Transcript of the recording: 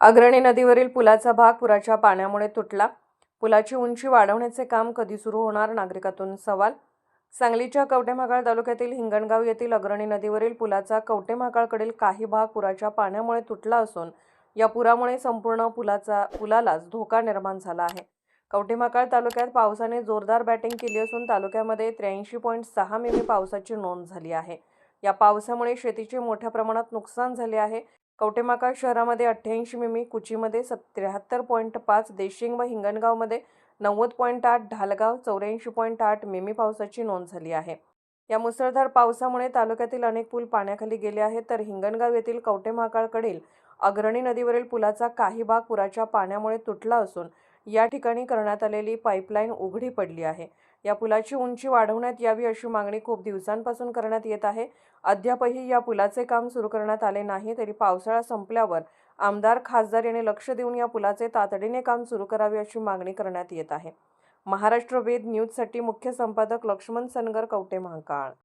अग्रणी नदीवरील पुलाचा भाग पुराच्या पाण्यामुळे तुटला. पुलाची उंची वाढवण्याचे काम कधी सुरू होणार? नागरिकातून सवाल. सांगलीच्या कवटेमहाकाळ तालुक्यातील हिंगणगाव येथील अग्रणी नदीवरील पुलाचा कवटेमहाकाळकडील काही भाग पुराच्या पाण्यामुळे तुटला असून या पुरामुळे संपूर्ण पुलाचा पुलालाच धोका निर्माण झाला आहे. कवटेमहाकाळ तालुक्यात पावसाने जोरदार बॅटिंग केली असून तालुक्यामध्ये त्र्याऐंशी पॉईंट सहा मिमी पावसाची नोंद झाली आहे. या पावसामुळे शेतीचे मोठ्या प्रमाणात नुकसान झाले आहे. कवटेमाकाळ शहरामध्ये अठ्ठ्याऐंशी मिमी कुचीमध्ये सत त्र्याहत्तर पॉईंट पाच देशिंग व हिंगणगावमध्ये नव्वद पॉईंट आठ ढालगाव चौऱ्याऐंशी पॉईंट आठ मिमी पावसाची नोंद झाली आहे. या मुसळधार पावसामुळे तालुक्यातील अनेक पूल पाण्याखाली गेले आहेत तर हिंगणगाव येथील कवटेमहाकाळकडील अग्रणी नदीवरील पुलाचा काही भाग पुराच्या पाण्यामुळे तुटला असून या ठिकाणी करण्यात आलेली पाईपलाईन उघडी पडली आहे. या पुलाची उंची वाढवण्यात यावी अशी मागणी खूप दिवसांपासून करण्यात येत आहे. अद्यापही या पुलाचे काम सुरू करण्यात आले नाही तरी पावसाळा संपल्यावर आमदार खासदार यांनी लक्ष देऊन या पुलाचे तातडीने काम सुरू करावे अशी मागणी करण्यात येत आहे. महाराष्ट्र वेद न्यूजसाठी मुख्य संपादक लक्ष्मण सनगर कवटे महाकाळ.